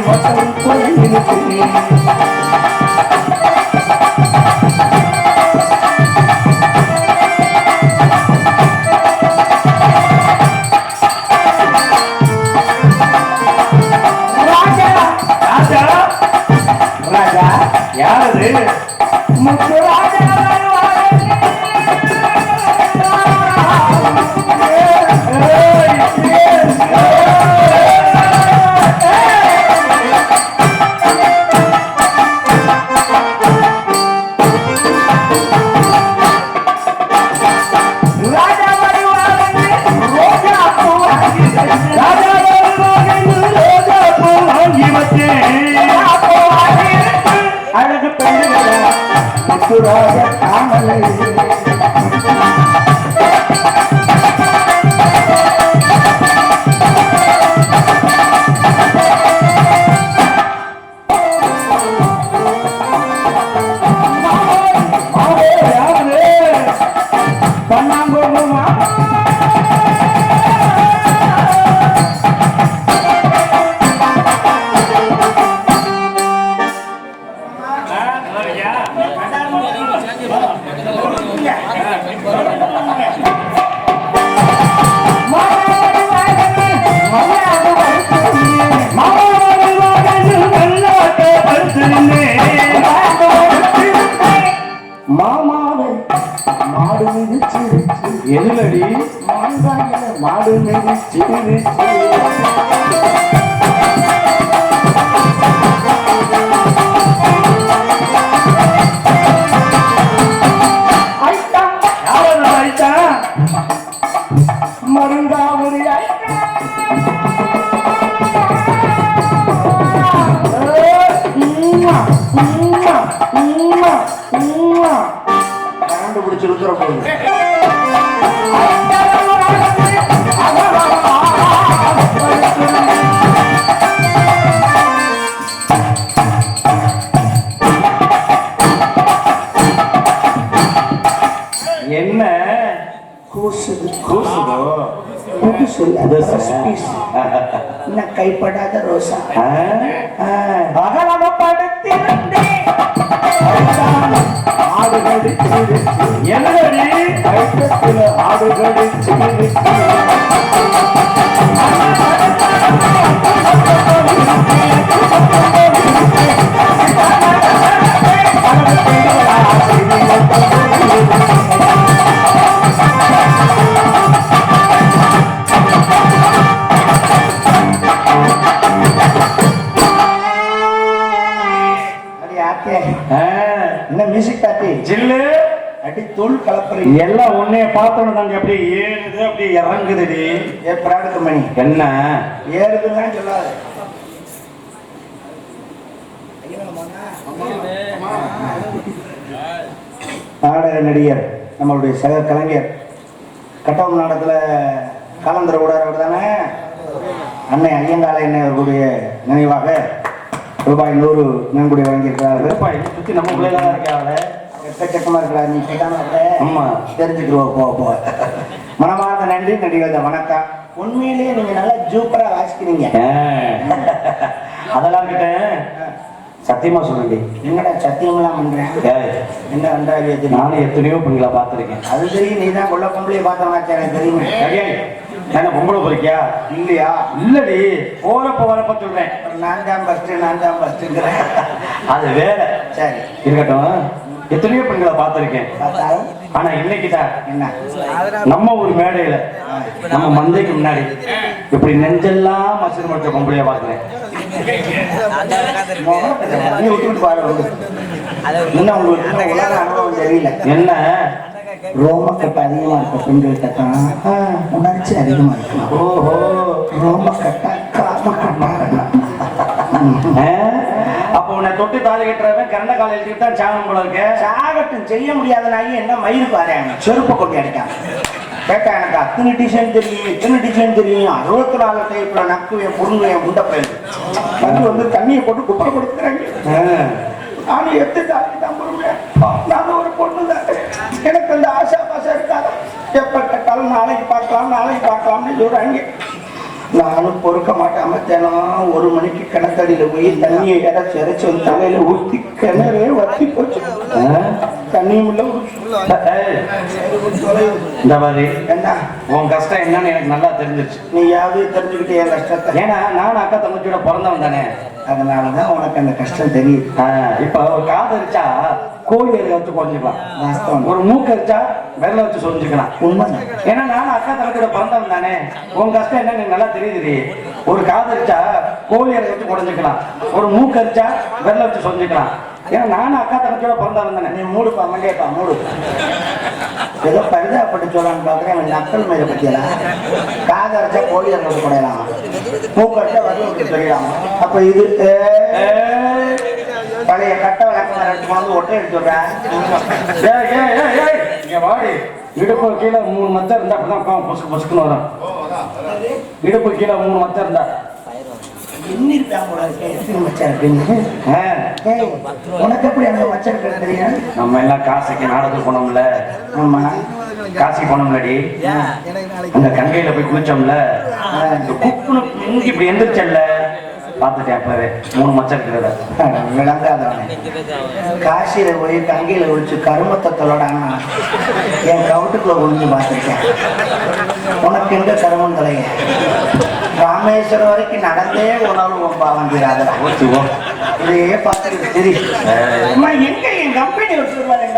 மோசம் குழந்தை முத்துராஜ என்னடி மாடு மிதிச்சிருச்சு ஐட்டம் கண்டுபிடிச்சு ருத்துற போகுது கூசுது கூசுதோ first piece. இன்னும் கைப்படாத ரோசா ஆ? அகலம படுத்திருந்தேன் ஆடு கடிச்சிருச்சு என்னடி ஐட்டத்துல என்ன மியூசிக் பாட்டி ஜில்லு. அடி தூள் கலப்புறீ எல்லாம் உன்னைய பார்த்தோன்னு தாங்க அப்படியே ஏறுது அப்படியே இறங்குதுடி. ஏ பிராடுக்கு மணி என்ன? ஏறுதுலாம் சொல்லாது நாடக நடிகர் நம்மளுடைய சக கலைஞர். கட்டவம் நாடகத்தில் காலந்தர கூடார் தானே? அன்னை ஐயங்கால அவர்களுடைய நினைவாக. ரூபாய் நூறு நன்கொடை வழங்கியிருக்கிறார்கள் ஏப்பா, இதை சுத்தி நம்ம பிள்ளைல தான் இருக்காவல எக்கச்சக்கமா இருக்கிறா நீ கேட்காம ஆமா. தெரிஞ்சுக்கிறோம் போ போ. மனமார்ந்த நன்றி நடிகர் வணக்கம். உண்மையிலேயே நீங்க நல்லா ஜூப்பரா வாசிக்கிறீங்க. அதெல்லாம் கிட்ட சத்தியமா சொல்லுடி என்னடா சத்தியமெல்லாம் பண்றேன் என்ன தெரியும் நானும் எத்தனையோ பெண்களை பார்த்துருக்கேன். அது தெரியும் நீ தான் கொள்ள பொம்பளைய பார்த்த மாதிரி எனக்கு தெரியுமே. ஏய், என்ன பொம்பளை பொறிக்கியா இல்லையா? இல்லடி. போறப்ப வரப்ப சொல்றேன். நான் தான் ஃபர்ஸ்ட் நான் தான் ஃபர்ஸ்ட்ங்கிறேன் அது வேற. சரி. இருக்கட்டும். எத்தனையோ பெண்களை பார்த்துருக்கேன். ஆனா இன்னைக்குதான் என்ன? நம்ம ஒரு மேடையில நம்ம மந்தைக்கு முன்னாடி இப்படி நெஞ்செல்லாம் மசிறு மற்ற பொம்பளைய வந்து. இன்னும் உங்களுக்கு? தெரியல. என்ன? ரோமக்கட்டு அதிகமா இருக்க பெண்கள்கிட்ட தான் உணர்ச்சி அதிகமா இருக்கும் ஓஹோ? அப்போ உன்னை தொட்டு தாலி கட்டுறவன் கரண்ட கால எழுதிட்டு தான் சாகணும் போல இருக்க. சாகட்டும் செய்ய முடியாத நாயி என்ன மயிர் பாரு செருப்பை கொண்டு அடிக்கான் கேட்டா எனக்கு அத்தனை டிசைன் தெரியும் இத்தனை டிசைன் தெரியும். அறுபத்தி நாலு டைப்ல நக்குவேன் புடுங்குவேன் முண்டப்பேன் வந்து வந்து தண்ணியை போட்டு குப்பை கொடுக்குறாங்க. ஆ. நானும் தான் நானும் ஒரு பொண்ணு தான் எனக்கு அந்த ஆசா பாசா இருக்காத எப்ப கேட்டாலும் நாளைக்கு பார்க்கலாம் நாளைக்கு பார்க்கலாம்னு சொல்றாங்க. நானும் பொறுக்க மாட்டாம தினம் ஒரு மணிக்கு கிணத்தடியில போய் தண்ணியை இறச்சி இறச்சி வந்து தலையில ஊத்தி கிணறே வத்தி போச்சு. தண்ணியும் இல்ல இந்த மாதிரி என்ன? உன் கஷ்டம் என்னன்னு எனக்கு நல்லா தெரிஞ்சிருச்சு. நீ யாவது தெரிஞ்சுக்கிட்டே என் கஷ்டத்தை? ஏன்னா நான் அக்கா தங்கச்சியோட பிறந்தவன் தானே. அதனாலதான் உனக்கு அந்த கஷ்டம் தெரியுது. ஆ, இப்ப காதரிச்சா கோழி எருக வச்சு குறைஞ்சிக்கலாம் ஒரு மூக்கரிச்சா விரல வச்சு சொரிஞ்சுக்கலாம். உண்மைதான் ஏன்னா நானும் அக்கா தங்கச்சியோட பிறந்தவன் தானே. உன் கஷ்டம் என்னன்னு நல்லா தெரியுது ஒரு காதரிச்சா கோழி இறக வச்சு குறைஞ்சிக்கலாம் ஒரு மூக்கரிச்சா விரல வச்சு சொரிஞ்சுக்கலாம். ஏன்னா நானும் அக்கா தங்கச்சியோட பிறந்தவன் தானே. நீ மூடுப்பா மண்டேப்பா மூடு. ஏதோ பரிதாபப்பட்டு சொல்லலாம்னு பார்க்குறேன். அவன் நக்கல் மேல பத்தியலாம் காதரைச்சா கோழி இறந்து குடையலாம் மூக்கடிச்சா வரலுக்கு தெரியலாம் அப்ப இது பழைய கட்ட விளக்கம் ரெண்டு வந்து ஒட்டை எடுத்துடுறேன் இடுப்பு கீழே மூணு மத்தம் இருந்தா அப்படிதான் பொசுக்கு பொசுக்குன்னு வரும் இடுப்பு கீழே மூணு மத்தம் இருந்தா. உனக்கு எப்படி அந்த மச்சம் தெரியும் நம்ம எல்லாம் காசிக்கு நாடகத்துக்கு போனோம்ல. ஆமா. காசிக்கு போனோம்லடி. அந்த கங்கையில போய் குளிச்சோம்ல. குப்புனு இப்படி எந்திரிச்சல்ல பார்த்துட்டேன் அப்பவே மூணு மச்சம் இருக்கிறத. விளங்காதவனே. காசியில போய் கங்கையில ஒழிச்சு கருமத்தை தொலடானா என் கவுட்டுக்குள்ள ஒழிஞ்சு பார்த்துருக்கேன். உனக்கு எங்க கருமம் தலைய? ராமேஸ்வரம் வரைக்கும் நடந்தே உணவு ஓச்சு ஓ இதையே பார்த்துக்கிட்டு. அம்மா, எங்க என் கம்பெனி வச்சிருப்பாரு